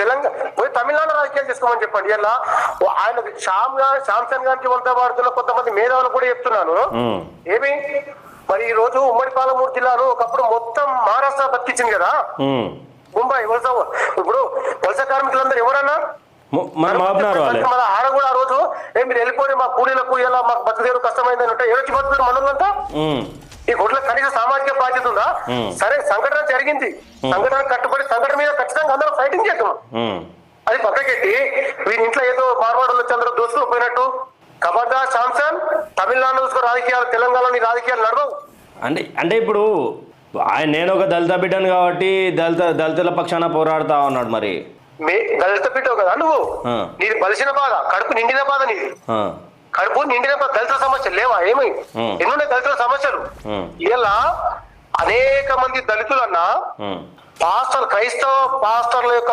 తెలంగాణ. పోయి తమిళనాడు రాజకీయాలు చేసుకోమని చెప్పండి. ఇలా ఆయన శ్యామ్ గారు శాంసన్ గారికి వంత వాడుతున్న కొంతమంది మేధావులు కూడా చెప్తున్నాను. ఏమి? మరి ఈ రోజు ఉమ్మడి పాలమూరు జిల్లాలో ఒకప్పుడు మొత్తం మహారాష్ట్ర బతికించింది కదా. ముంబై వలస ఇప్పుడు వలస కార్మికులందరూ ఎవరన్నా? ఆడ కూడా ఆ రోజు ఏ మీరు వెళ్ళిపోయి మా కూలీలకు ఇలా మాకు బతుకుదేరు కష్టమైందని ఎవరికి బతుకుతారు మనోళ్ళంతా? ఉమ్, ఈ గుడ్ల కనీస సామాజిక బాధ్యత ఉందా. సరే సంఘటన జరిగింది. సంఘటన కట్టుబడి సంఘటన మీద ఖచ్చితంగా అందరం ఫైటింగ్ చేద్దాం. అది పక్కకెట్టి వీరి ఇంట్లో ఏదో మార్వాడలు వచ్చి అందరూ దోస్తులు పోయినట్టు. కబర్దార్ శాంసన్ తమిళనాడు రాజకీయాలు తెలంగాణలోని రాజకీయాలు నడవవు. అంటే అంటే ఇప్పుడు ఆయన నేను ఒక దళిత బిడ్డను కాబట్టి దళిత దళితుల పక్షాన పోరాడుతా ఉన్నాడు మరి. దళిత బిడ్డవు కదా నువ్వు. నీది బలిసిన బాధ కడుపు నిండిన బాధ నీది. కడుపు నిండిన బాధ దళిత సమస్యలు లేవా ఏమి. ఎన్నున్నాయి దళితుల సమస్యలు. ఇలా అనేక మంది దళితులన్నా పాస్టర్ క్రైస్తవ పాస్టర్ల యొక్క